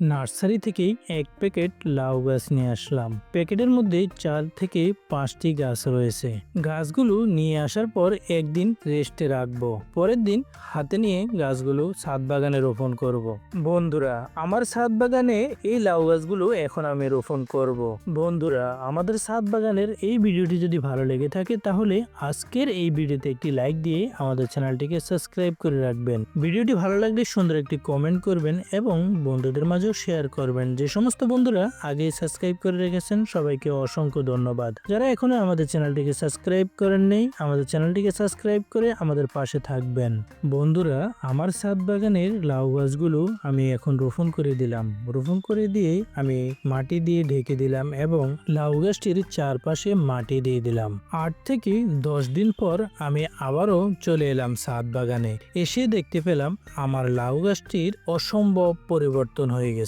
Nursery থেকেই এক packet লাউ গাছ নিয়ে আসলাম প্যাকেটের মধ্যে চার থেকে পাঁচটি গাছ রয়েছে গাছগুলো নিয়ে আসার পর একদিন রেস্টে রাখব পরের দিন হাতে নিয়ে গাছগুলো ছাদ বাগানে রোপণ করব। বন্ধুরা, আমার ছাদ বাগানে এই লাউ গাছগুলো এখন আমি রোপণ করব। বন্ধুরা, আমাদের ছাদ বাগানের এই ভিডিওটি যদি ভালো লেগে থাকে, তাহলে আজকের এই ভিডিওতে একটি লাইক দিয়ে আমাদের চ্যানেলটিকে সাবস্ক্রাইব করে রাখবেন ভিডিওটি ভালো লাগলে সুন্দর একটি কমেন্ট করবেন এবং বন্ধুদের মাঝেও শেয়ার করবেন। যে সমস্ত বন্ধুরা আগে সাবস্ক্রাইব করে রেখেছেন, সবাইকে অসংখ্য ধন্যবাদ। যারা এখনও আমাদের চ্যানেলটিকে সাবস্ক্রাইব করেন নেই, আমাদের চ্যানেলটিকে সাবস্ক্রাইব করে আমাদের পাশে থাকবেন। বন্ধুরা, আমার ছাদ বাগানের লাউ গাছগুলো আমি এখন রোপণ করে দিলাম। রোপণ করে দিয়ে আমি মাটি দিয়ে ঢেকে দিলাম এবং লাউ গাছটির চারপাশে মাটি দিয়ে দিলাম। আট থেকে দশ দিন পর আমি আবারও চলে এলাম ছাদ বাগানে। এসে দেখতে পেলাম আমার লাউ গাছটির অসম্ভব পরিবর্তন হয়ে গেছে।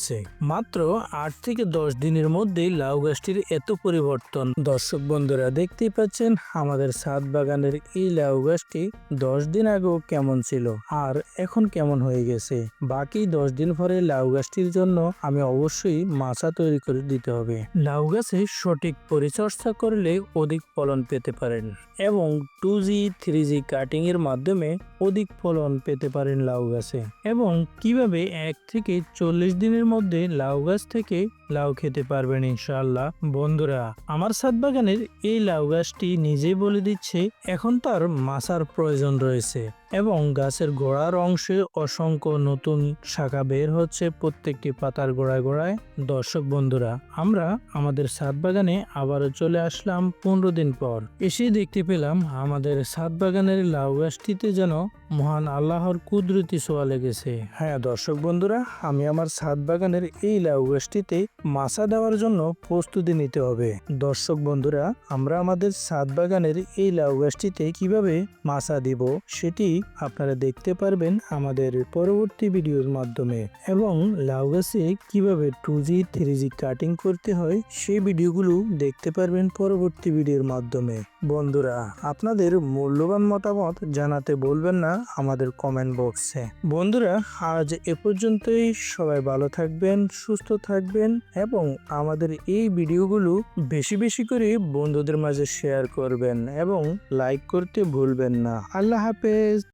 মাত্র আট থেকে দশ দিনের মধ্যেই লাউ গাছটির এত পরিবর্তন। দর্শক বন্ধুরা, দেখতেই পাচ্ছেন, আমাদের ছাদ বাগানের এই লাউ গাছটি দশ দিন আগেও কেমন ছিল আর এখন কেমন হয়ে গেছে। বাকি দশ দিন পরে লাউ গাছটির জন্য আমি অবশ্যই মাচা তৈরি করে দিতে হবে। লাউ গাছে সঠিক পরিচর্যা করলে অধিক ফলন পেতে পারেন এবং two G, three G cutting এর মাধ্যমে অধিক ফলন পেতে পারেন লাউ গাছে। এবং কীভাবে এক থেকে চল্লিশ দিনের মধ্যে লাউ গাছ থেকে লাউ খেতে পারবেন ইনশাল্লাহ বন্ধুরা, আমার সাদ বাগানের এই লাউ গাছটি নিজেই বলে দিচ্ছে, এখন তার মাসার প্রয়োজন রয়েছে। এবং গাছের গোড়ার অংশে অসংখ্য নতুন শাখা বের হচ্ছে প্রত্যেকটি পাতার গোড়ায় গোড়ায়। দর্শক বন্ধুরা, আমরা আমাদের ছাদ বাগানে আবারও চলে আসলাম পনেরো দিন পর। এসে দেখতে পেলাম আমাদের ছাদ বাগানের লাউ গাছটিতে যেন মহান আল্লাহর কুদরতি ছোঁয়া লেগেছে। হ্যাঁ দর্শক বন্ধুরা, আমি আমার ছাদ বাগানের এই লাউ গাছটিতে মাছা দেওয়ার জন্য প্রস্তুতি নিতে হবে। দর্শক বন্ধুরা, আমরা আমাদের ছাদ বাগানের এই লাউ গাছটিতে কীভাবে মাছা দিব, সেটি আপনারা দেখতে পারবেন আমাদের পরবর্তী ভিডিওর মাধ্যমে। এবং লাউ গাছে কীভাবে two G three G cutting করতে হয়, সেই ভিডিওগুলো দেখতে পারবেন পরবর্তী ভিডিওর মাধ্যমে। বন্ধুরা, আপনাদের মূল্যবান মতামত জানাতে বলবেন না আমাদের কমেন্ট বক্সে বন্ধুরা, আজ এ পর্যন্তই। সবাই ভালো থাকবেন, সুস্থ থাকবেন এবং আমাদের এই ভিডিওগুলো বেশি বেশি করে বন্ধুদের মাঝে শেয়ার করবেন এবং লাইক করতে ভুলবেন না। আল্লাহ হাফেজ।